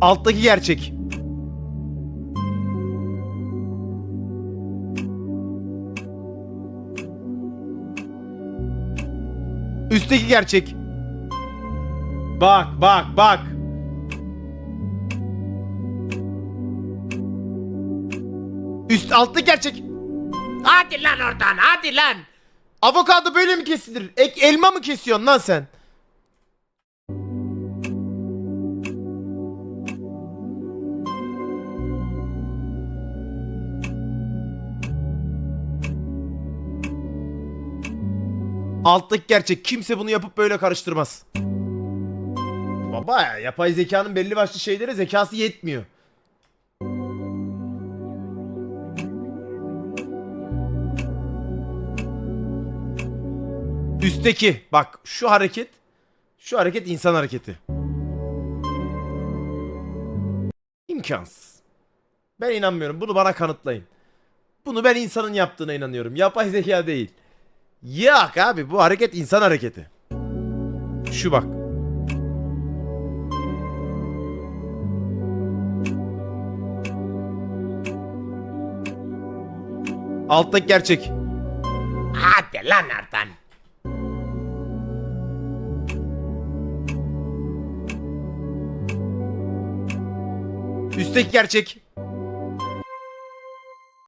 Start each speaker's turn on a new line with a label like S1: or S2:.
S1: Alttaki gerçek. Üstteki gerçek. Bak bak bak. Üst alttaki gerçek.
S2: Hadi lan oradan hadi lan.
S1: Avokado böyle mi kesilir? Ek elma mı kesiyorsun lan sen? Alttaki gerçek. Kimse bunu yapıp böyle karıştırmaz. Baba ya, yapay zekanın belli başlı şeylere zekası yetmiyor. Üstteki bak şu hareket şu hareket insan hareketi. İmkansız. Ben inanmıyorum. Bunu bana kanıtlayın. Bunu ben insanın yaptığına inanıyorum. Yapay zeka değil. Yok abi bu hareket insan hareketi. Şu bak. Alttaki gerçek.
S2: Hadi lan oradan.
S1: Üstteki gerçek.